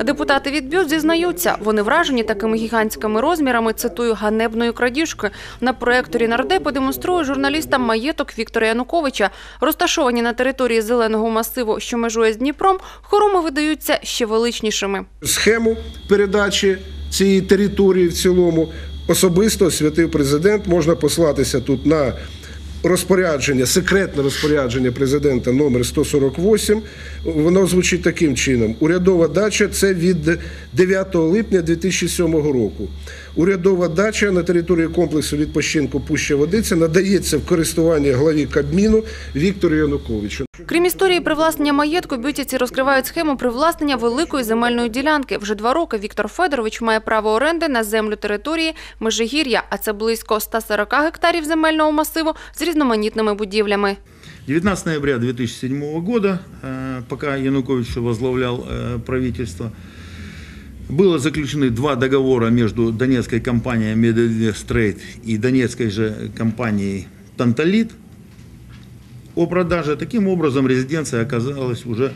Депутати від БЮТ зізнаються, вони вражені такими гігантськими розмірами, цитую, ганебної крадіжки. На проекторі нардепи демонструє журналістам маєток Віктора Януковича. Розташовані на території зеленого масиву, що межує з Дніпром, хороми видаються ще величнішими. схему передачі цієї території в цілому особисто святив президент. Можна послатися тут на розпорядження, секретне розпорядження президента номер 148. Воно звучить таким чином: урядова дача це від 9 липня 2007 року. Урядова дача на території комплексу відпочинку Пуща Водиця надається в користування главі Кабміну Віктору Януковичу. Крім історії привласнення маєтку, бютівці розкривають схему привласнення великої земельної ділянки. Вже два роки Віктор Федорович має право оренди на землю території Межигір'я, а це близько 140 гектарів земельного масиву з різноманітними будівлями. 19 ноября 2007 года, э, пока Янукович возглавлял э, правительство, было заключены два договора между донецкой компанией Мединвестрейд и донецкой же компанией Танталит о продаже. Таким образом, резиденция оказалась уже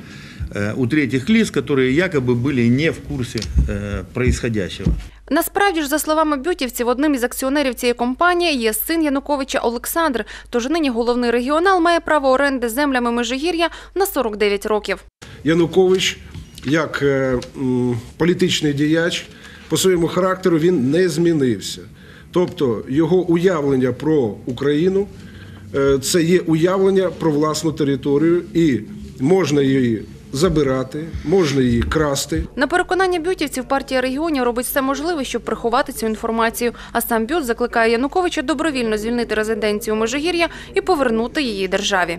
э, у третьих лиц, которые якобы были не в курсе э, происходящего. Насправді ж, за словами бютівців, одним із акціонерів цієї компанії є син Януковича Олександр. Тож нині головний регіонал має право оренди землями Межигір'я на 49 років. Янукович, як е, м, політичний діяч, по своєму характеру він не змінився. Тобто його уявлення про Україну е, це є уявлення про власну територію, і можна її забирати, можна її красти. На переконання бютівців, партія регіонів робить все можливе, щоб приховати цю інформацію. А сам бют закликає Януковича добровільно звільнити резиденцію Межигір'я і повернути її державі.